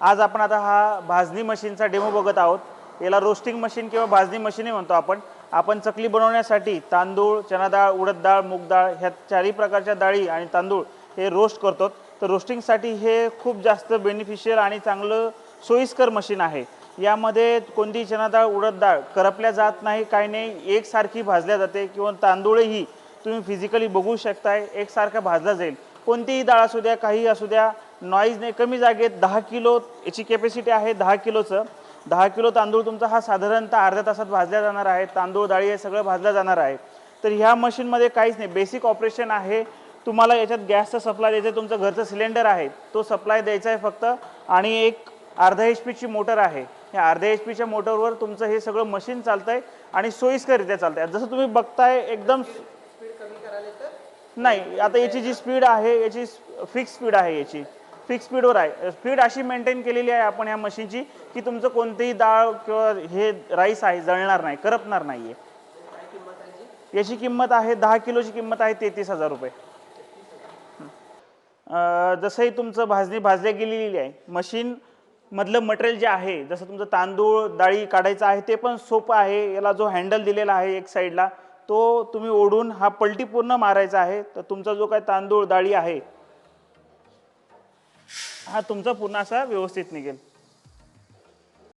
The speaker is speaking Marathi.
आज आपण आता हा भाजणी मशीनचा डेमो बघत आहोत. याला रोस्टिंग मशीन किंवा भाजणी मशीनही म्हणतो आपण. आपण चकली बनवण्यासाठी तांदूळ चना डाळ उडद डाळ मूग डाळ ह्या चारही प्रकारच्या डाळी आणि तांदूळ हे रोस्ट करतो. तर रोस्टिंगसाठी हे खूप जास्त बेनिफिशियल आणि चांगलं सोयीस्कर मशीन आहे. यामध्ये कोणती चना डाळ उडद डाळ करपल्या जात नाही काही नाही एकसारखी भाजल्या जाते किंवा तांदूळही तुम्ही फिजिकली बघू शकताय एकसारखा भाजला जाईल. कोणतीही डाळ असू द्या काही असू द्या नॉईज नाही कमी जागेत दहा किलो याची कॅपॅसिटी आहे दहा किलोचं. दहा किलो तांदूळ तुमचा हा साधारणतः अर्ध्या तासात भाजल्या जाणार आहे. तांदूळ डाळी हे सगळं भाजलं जाणार आहे. तर ह्या मशीनमध्ये काहीच नाही. बेसिक ऑपरेशन आहे. तुम्हाला याच्यात गॅसचा सप्लाय द्यायचा आहे. तुमचं घरचं सिलेंडर आहे. तो सप्लाय द्यायचा आहे फक्त. आणि एक अर्धा एच पीची मोटर आहे. या अर्ध्या एच पीच्या मोटरवर तुमचं हे सगळं मशीन चालतं आहे आणि सोयीस्कररित्या चालतं आहे जसं तुम्ही बघताय एकदम नाही आता याची जी स्पीड आहे याची फिक्स स्पीड आहे याची. फिक्स स्पीडवर आहे. स्पीड अशी मेंटेन केलेली आहे आपण ह्या मशीनची की तुमचं कोणतेही डाळ किंवा हे राईस आहे जळणार नाही करपणार नाही आहे याची किंमत आहे दहा किलोची किंमत आहे तेहतीस हजार रुपये. जसंही तुमचं भाजणी भाजल्या गेलेली आहे मशीन मधलं मटेरियल जे आहे जसं तुमचं तांदूळ डाळी काढायचं आहे ते पण सोपं आहे. याला जो हँडल दिलेला आहे एक साईडला तो तुम्ही ओढून हा पलटी पूर्ण मारायचा आहे. तर तुमचा जो काय तांदूळ डाळी आहे हा तुमचा पुन्हा असा व्यवस्थित निघेल.